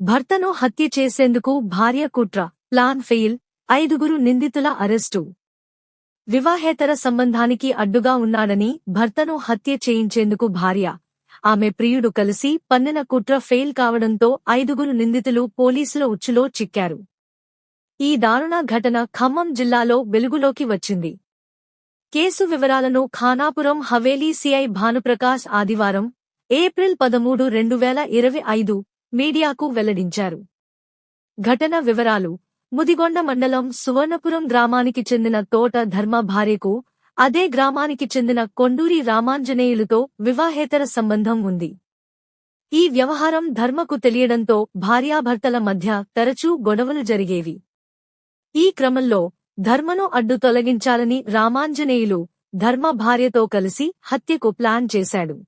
భర్తను హత్య చేసేందుకు భార్య కుట్ర ప్లాన్ ఫెయిల్ ఐదుగురు నిందితుల అరెస్టు. వివాహేతర సంబంధానికి అడ్డుగా ఉన్నాడని భర్తను హత్య చేయించేందుకు భార్య. ఆమె ప్రియుడు కలిసి పన్నెన కుట్ర ఫెయిల్ కావడంతో ఐదుగురు నిందితులు పోలీసుల ఉచ్చులో చిక్కారు. ఈ దారుణ ఘటన ఖమ్మం జిల్లాలో వెలుగులోకి వచ్చింది. కేసు వివరాలను ఖానాపురం హవేలీ సిఐ భానుప్రకాశ్ ఆదివారం ఏప్రిల్ పదమూడు రెండు వేల ఇరవై ఐదు మీడియాకు వెల్లడించారు. ఘటన వివరాలు ముదిగొండ మండలం సువర్ణపురం గ్రామానికి చెందిన తోట ధర్మ భార్యకు అదే గ్రామానికి చెందిన కొండూరి రామాంజనేయులతో వివాహేతర సంబంధం ఉంది. ఈ వ్యవహారం ధర్మకు తెలియడంతో భార్యాభర్తల మధ్య తరచూ గొడవలు జరిగేవి. ఈ క్రమంలో ధర్మను అడ్డు తొలగించాలని రామాంజనేయులు ధర్మ భార్యతో కలిసి హత్యకు ప్లాన్ చేశాడు.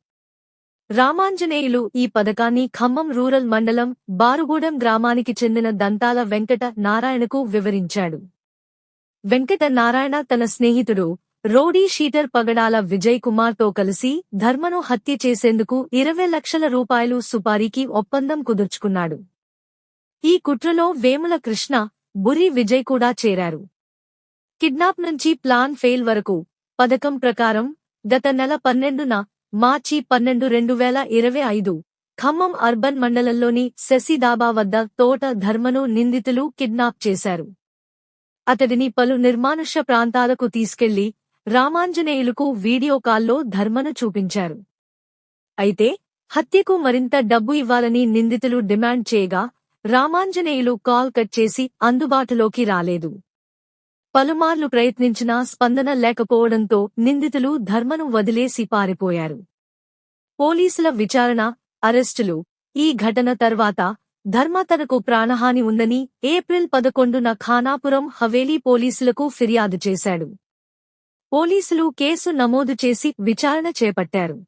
రామాంజనేయులు ఈ పథకాన్ని ఖమ్మం రూరల్ మండలం బారుగూడెం గ్రామానికి చెందిన దంతాల వెంకట నారాయణకు వివరించాడు. వెంకట నారాయణ తన స్నేహితుడు రోడీ షీటర్ పగడాల విజయ్ కుమార్తో కలిసి ధర్మను హత్య చేసేందుకు ఇరవై లక్షల రూపాయలు సుపారీకి ఒప్పందం కుదుర్చుకున్నాడు. ఈ కుట్రలో వేముల కృష్ణ బురి విజయ్ కూడా చేరారు. కిడ్నాప్ నుంచి ప్లాన్ ఫెయిల్ వరకు పథకం ప్రకారం గత నెల పన్నెండున మార్చి పన్నెండు రెండు వేల ఇరవై ఐదు. ఖమ్మం అర్బన్ మండలంలోని శశిదాబా వద్ద తోట ధర్మను నిందితులు కిడ్నాప్ చేశారు. అతడిని పలు నిర్మానుష్య ప్రాంతాలకు తీసుకెళ్ళి రామాంజనేయులకు వీడియో కాల్లో ధర్మను చూపించారు. అయితే హత్యకు మరింత డబ్బు ఇవ్వాలని నిందితులు డిమాండ్ చేయగా రామాంజనేయులు కాల్ కట్ చేసి అందుబాటులోకి రాలేదు. పలుమార్లు ప్రయత్నించినా స్పందన లేకపోవడంతో నిందితులు ధర్మను వదిలేసి పారిపోయారు. పోలీసుల విచారణ అరెస్టులు. ఈ ఘటన తర్వాత ధర్మ తనకు ప్రాణహాని ఉందని ఏప్రిల్ పదకొండున ఖానాపురం హవేలీ పోలీసులకు ఫిర్యాదు చేశాడు. పోలీసులు కేసు నమోదు చేసి విచారణ చేపట్టారు.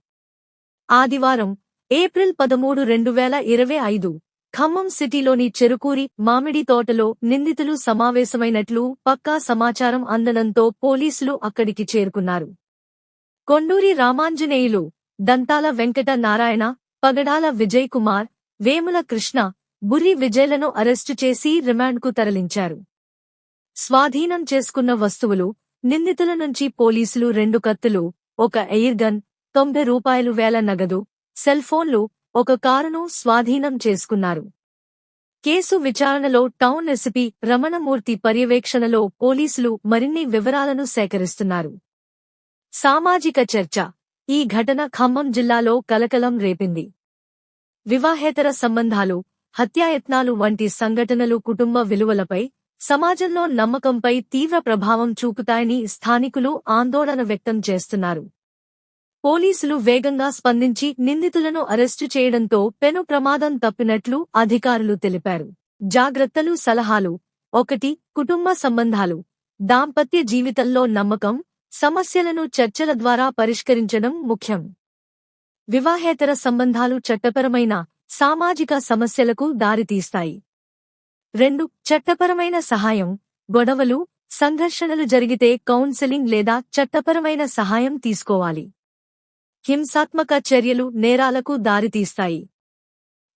ఆదివారం ఏప్రిల్ పదమూడు రెండు వేల ఇరవై ఐదు ఖమ్మం సిటీలోని చెరుకూరి మామిడి తోటలో నిందితులు సమావేశమైనట్లు పక్కా సమాచారం అందడంతో పోలీసులు అక్కడికి చేరుకున్నారు. కొండూరి రామాంజనేయులు దంతాల వెంకట నారాయణ పగడాల విజయ్ కుమార్ వేముల కృష్ణ బుర్రి విజయ్లను అరెస్టు చేసి రిమాండ్కు తరలించారు. స్వాధీనం చేసుకున్న వస్తువులు నిందితుల నుంచి పోలీసులు రెండు కత్తులు ఒక ఎయిర్ గన్ తొంభై రూపాయలు వేల నగదు సెల్ ఫోన్లు ఒక కారును స్వాధీనం చేసుకున్నారు. కేసు విచారణలో టౌన్ ఎస్పీ రమణమూర్తి పర్యవేక్షణలో పోలీసులు మరిన్ని వివరాలను సేకరిస్తున్నారు. సామాజిక చర్చ. ఈ ఘటన ఖమ్మం జిల్లాలో కలకలం రేపింది. వివాహేతర సంబంధాలు హత్యాయత్నాలు వంటి సంఘటనలు కుటుంబ విలువలపై సమాజంలో నమ్మకంపై తీవ్ర ప్రభావం చూపుతాయని స్థానికులు ఆందోళన వ్యక్తం చేస్తున్నారు. పోలీసులు వేగంగా స్పందించి నిందితులను అరెస్టు చేయడంతో పెను ప్రమాదం తప్పినట్లు అధికారులు తెలిపారు. జాగ్రత్తలు సలహాలు. ఒకటి కుటుంబ సంబంధాలు. దాంపత్య జీవితంలో నమ్మకం సమస్యలను చర్చల ద్వారా పరిష్కరించడం ముఖ్యం. వివాహేతర సంబంధాలు చట్టపరమైన సామాజిక సమస్యలకు దారితీస్తాయి. రెండు చట్టపరమైన సహాయం. గొడవలు సంఘర్షణలు జరిగితే కౌన్సెలింగ్ లేదా చట్టపరమైన సహాయం తీసుకోవాలి. హింసాత్మక చర్యలు నేరాలకు దారితీస్తాయి.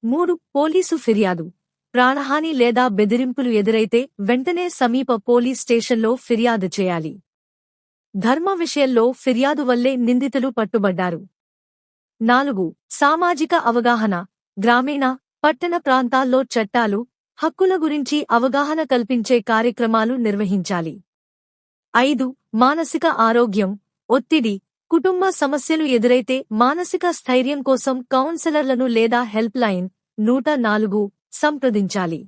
మూడు పోలీసు ఫిర్యాదు. ప్రాణహాని లేదా బెదిరింపులు ఎదురైతే వెంటనే సమీప పోలీస్ స్టేషన్లో ఫిర్యాదు చేయాలి. ధర్మ విషయంలో ఫిర్యాదు వల్లే నిందితులు పట్టుబడ్డారు. నాలుగు సామాజిక అవగాహన. గ్రామీణ పట్టణ ప్రాంతాల్లో చట్టాలు హక్కుల గురించి అవగాహన కల్పించే కార్యక్రమాలు నిర్వహించాలి. ఐదు మానసిక ఆరోగ్యం. ఒత్తిడి కుటుంబ సమస్యలు ఎదురైతే మానసిక స్థైర్యం కోసం కౌన్సిలర్లను లేదా హెల్ప్ లైన్ నూట నాలుగు సంప్రదించాలి.